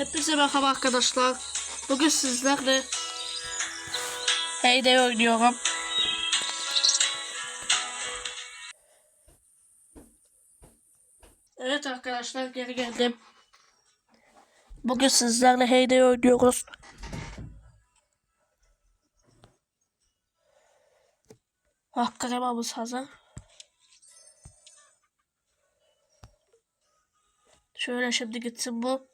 Hepinize merhaba arkadaşlar. Bugün sizlerle Heyday oynuyorum. Evet arkadaşlar geri geldim. Bugün sizlerle Heyday oynuyoruz. Ah kremamız hazır. Şöyle şimdi gitsin bu.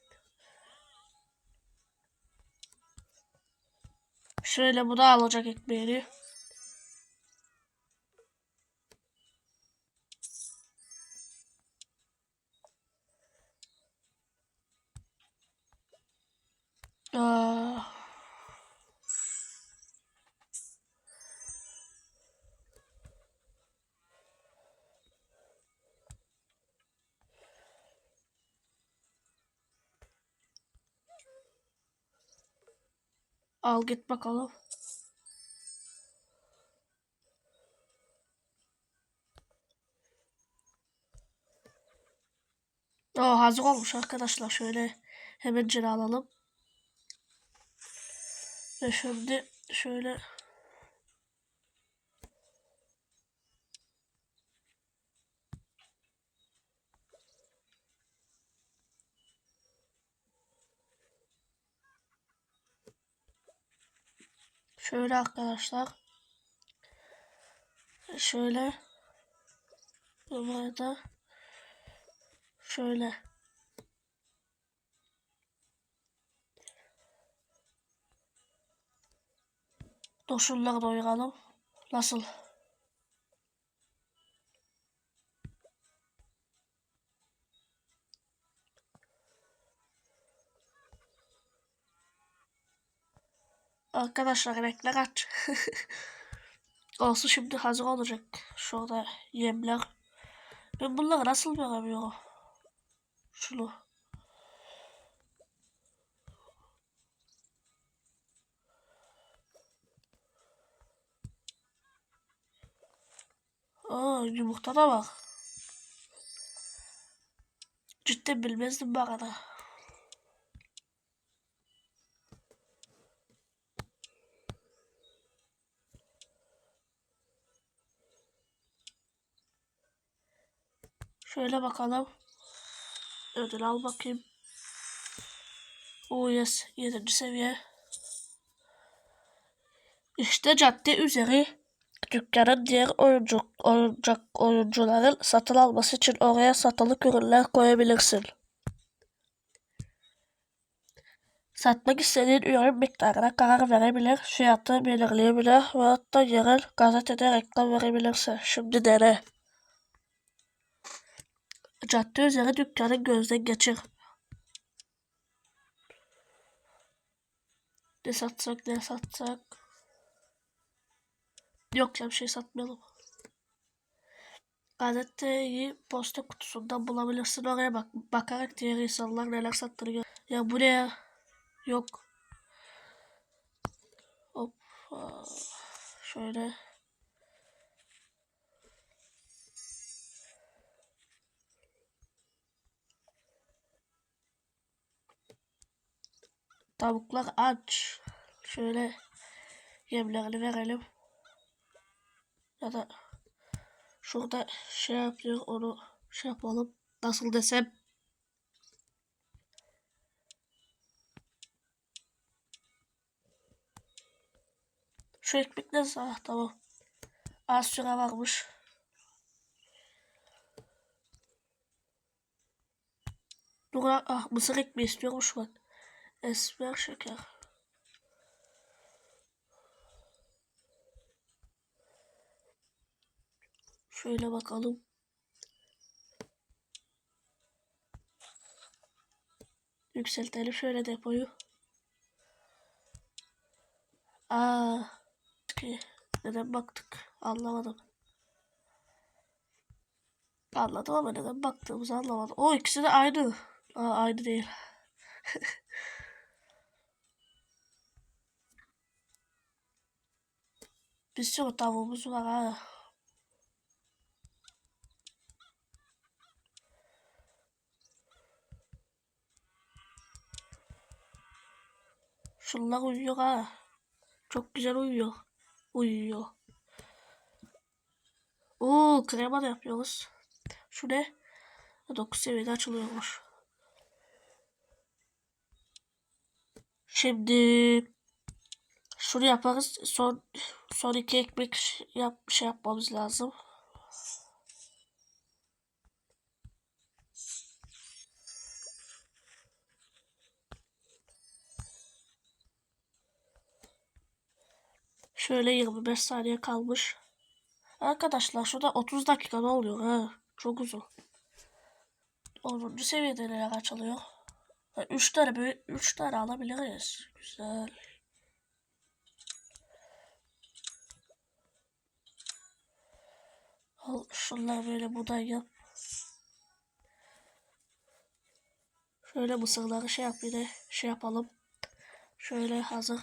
Şöyle bu da alacak ekmeğini. Aa. Al git bakalım. O hazır olmuş arkadaşlar. Şöyle hemen alalım. Ve şimdi şöyle Şöyle arkadaşlar. Şöyle. Burada. Şöyle. Dur şunları doyuralım. Nasıl? Arkadaşlar renkler aç. Olsun şimdi hazır olacak. Şurada yemler. Ben bunları nasıl göremiyorum? Şunu. Aa yumurta da var. Cidden bilmezdim bu arada. Şöyle bakalım. Ödül al bakayım. Oh yes. 7. seviye. İşte cadde üzeri dükkanın diğer oyuncu, oyuncak oyuncuların satın alması için oraya satılık ürünler koyabilirsin. Satmak istediğin ürün miktarına karar verebilir, fiyatı belirleyebilir ve hatta yerel gazetede reklam verebilirsin. Şimdi dene. Cadde üzeri dükkanı gözden geçir. Ne satsak ne satsak. Yok ya bir şey satmayalım. Gazeteyi posta kutusundan bulabilirsin. Oraya bak bakarak diğer insanlar neler sattığını gör. Ya bu ne ya? Yok. Hop. Şöyle. Tavuklar aç. Şöyle yemlerini verelim. Ya da şurada şey yapıyor onu şey yapalım. Nasıl desem. Şu ekmek nasıl? Ah tamam. Az süre varmış. Dur ah mısır ekmeği istiyormuş bak. Esmer şeker. Şöyle bakalım. Yükseltelim şöyle depoyu. Aa, ki neden baktık anlamadım. Anladım ama neden baktığımızı anlamadım. O ikisi de aynı. Aa, aynı değil. Bir sürü tavuğumuz var ha. Şunlar uyuyor ha. Çok güzel uyuyor. Uyuyor. Oo krema da yapıyoruz. Şu ne? 9 seviyede açılıyormuş. Şimdi şunu yaparız. Son son iki ekmek yap, şey yapmamız lazım. Şöyle 25 saniye kalmış. Arkadaşlar şurada 30 dakika ne oluyor ha? Çok uzun. 10. seviyede neler açılıyor? 3 tane böyle 3 tane alabiliriz. Güzel. Al şunları böyle buday yap. Şöyle mısırları şey yap bir de şey yapalım. Şöyle hazır.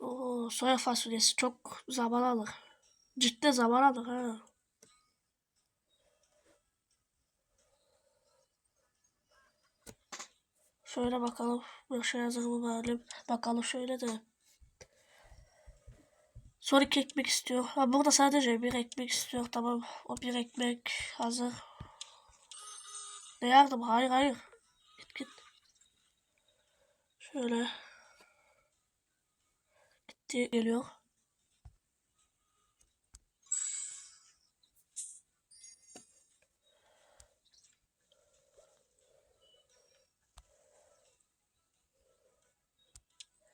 Oo, soya fasulyesi çok zaman alır. Cidden zaman alır ha. Şöyle bakalım. Bir şey hazır mı bari? Bakalım şöyle de. Son iki ekmek istiyor. Ha, burada sadece bir ekmek istiyor. Tamam. O bir ekmek hazır. Ne yardım? Hayır hayır. Git git. Şöyle. Gitti geliyor.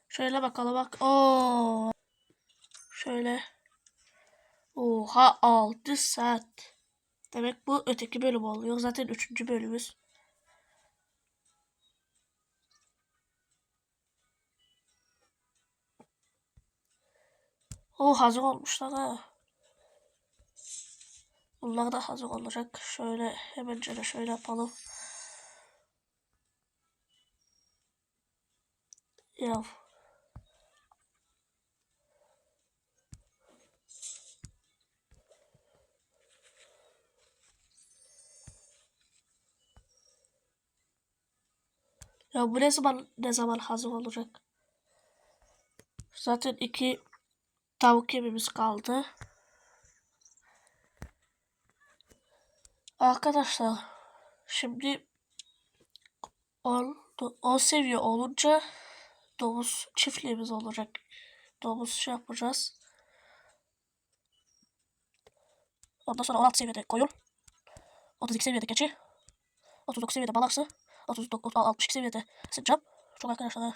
Şöyle bakalım bak. Oo. Şöyle. Oha 6 saat. Demek bu öteki bölüm oluyor. Zaten 3. bölümümüz. O hazır olmuşlar ha. Bunlar da hazır olacak. Şöyle hemen de şöyle yapalım. Ya. Ya bu ne zaman ne zaman hazır olacak? Zaten iki tavuk yemimiz kaldı. Arkadaşlar şimdi 10 10 seviye olunca domuz çiftliğimiz olacak. Domuz şey yapacağız. Ondan sonra 16 seviyede koyun. 32 seviyede keçi. 39 seviyede balaksı. 39 62 seviyede sincap. Çok arkadaşlar.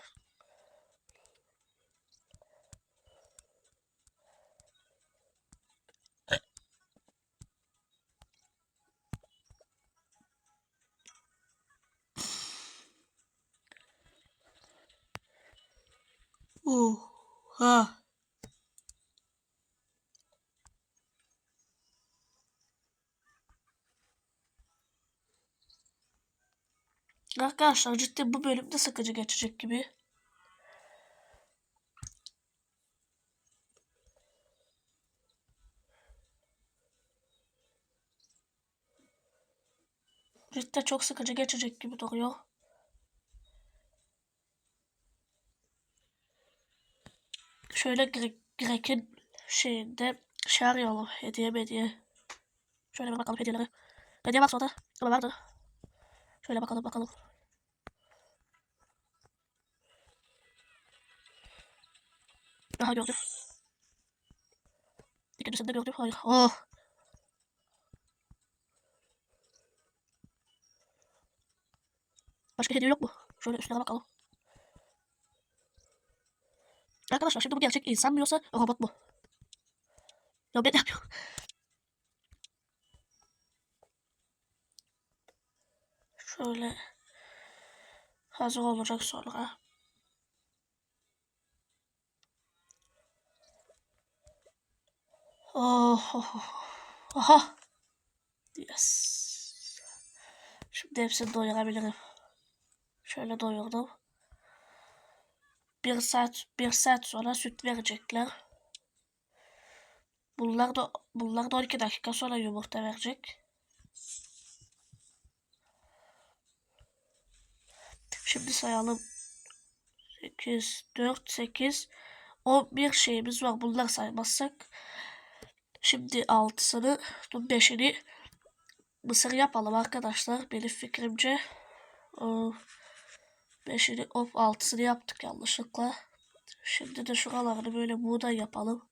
ha. Arkadaşlar cidden bu bölümde sıkıcı geçecek gibi. Cidden çok sıkıcı geçecek gibi duruyor. Şöyle Gre- Grek'in şeyinde şey arayalım. Hediye hediye. Şöyle bir bakalım hediyeleri. Hediye var sonra. Ama vardı. Şöyle bakalım bakalım. Aha gördüm. İkincisini de gördüm. Hayır. Oh. Başka hediye yok mu? Şöyle üstüne bakalım. Arkadaşlar şimdi bu gerçek insan mı yoksa robot mu? Ya ben ne yapıyorum? Şöyle hazır olacak sonra. Oh, oh, oh. Aha. Yes. Şimdi hepsini doyurabilirim. Şöyle doyurdum. Bir saat, bir saat sonra süt verecekler. Bunlar da, bunlar da 12 dakika sonra yumurta verecek. Şimdi sayalım. 8, 4, 8, 11 şeyimiz var. Bunlar saymazsak. Şimdi altısını, dur beşini mısır yapalım arkadaşlar. Benim fikrimce. Ee, Beşini, hop altısını yaptık yanlışlıkla. Şimdi de şuralarını böyle buğday yapalım.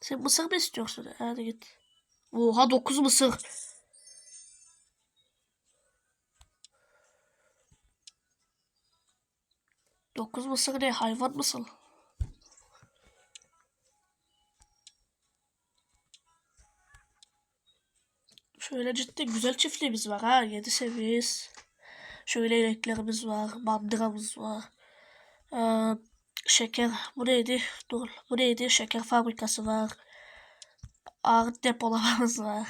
Sen mısır mı istiyorsun? Hadi git. Oha 9 mısır. Dokuz mısır ne? Hayvan mısın? Şöyle ciddi güzel çiftliğimiz var ha. Yedi seviyeyiz. Şöyle ineklerimiz var. Mandıramız var. Ee, şeker. Bu neydi? Dur. Bu neydi? Şeker fabrikası var. Ağır depolamamız var.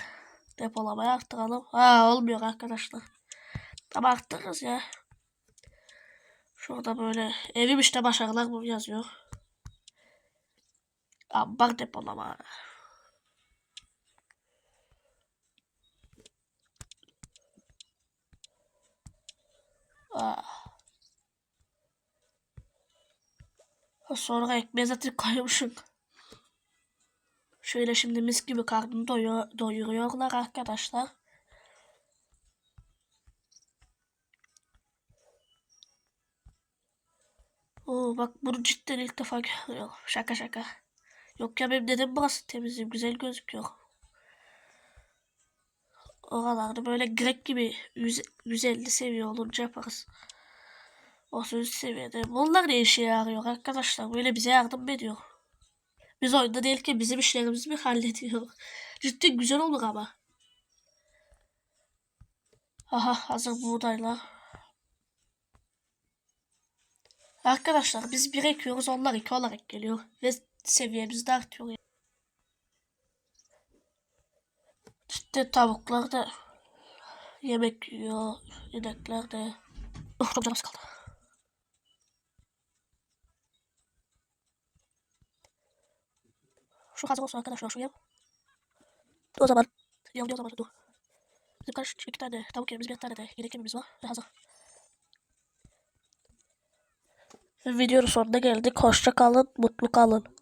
Depolamayı arttıralım. Ha olmuyor arkadaşlar. Ama arttırırız ya. Şurada böyle evim işte başarılar bu yazıyor. Ambar depolama. Ah. Sonra ekmeğe zaten koymuşum. Şöyle şimdi mis gibi karnını doyur, doyuruyorlar arkadaşlar. Oo bak bunu cidden ilk defa görüyorum. Şaka şaka. Yok ya benim dedim burası temizliğim güzel gözüküyor. Oralarda böyle Grek gibi 100, 150 seviye olunca yaparız. 30 seviyede. Bunlar ne işe yarıyor arkadaşlar? Böyle bize yardım ediyor. Biz oyunda değil ki bizim işlerimizi mi hallediyor? Ciddi güzel olur ama. Aha hazır buğdaylar. Arkadaşlar biz bir ekiyoruz onlar iki olarak geliyor. Ve seviyemiz de artıyor. İşte tavuklar da yemek yiyor. İnekler de. Oh çok canım sıkıldı. Şu hazır olsun arkadaşlar şu yem. O zaman yem o zaman dur. Bizim kaç iki tane tavuk yemimiz bir tane de inek yemimiz var ve hazır. Videonun sonuna geldik. Hoşça kalın, mutlu kalın.